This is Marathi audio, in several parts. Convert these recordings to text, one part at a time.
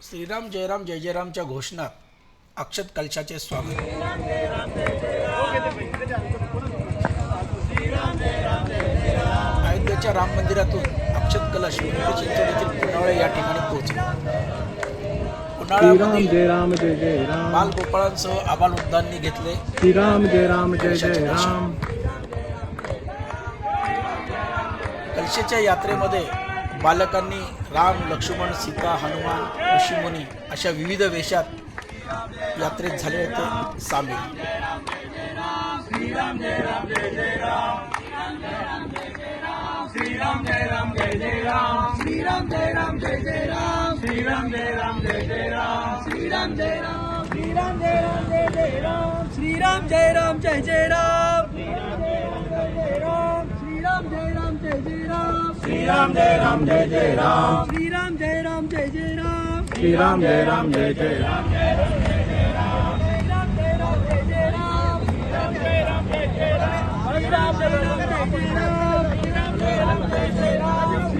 श्रीराम जयराम जय जयरामच्या घोषणात अक्षत कलशाचे स्वागत अयोध्येच्या राम मंदिरातून अक्षत कलश येथील पुनावळे या ठिकाणी पोहोचले. श्रीराम पुनाळ्यामध्ये जय राम जय जय राम बालगोपाळांसह आबालवृद्धांनी घेतले. श्रीराम जय राम जय जय राम कलशेच्या यात्रेमध्ये बालकांनी राम लक्ष्मण सीता हनुमान ऋषीमुनी अशा विविध वेशात यात्रेत झाले होते सामील. श्रीराम जय राम जय जय राम. श्रीराम राम श्रीराम जय राम जय जय राम श्रीराम जय राम जय जय राम श्रीराम जय राम जय जय राम श्रीराम जय राम जय जय राम श्रीराम जय राम जय जय राम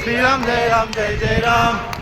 श्रीराम जय राम जय जय राम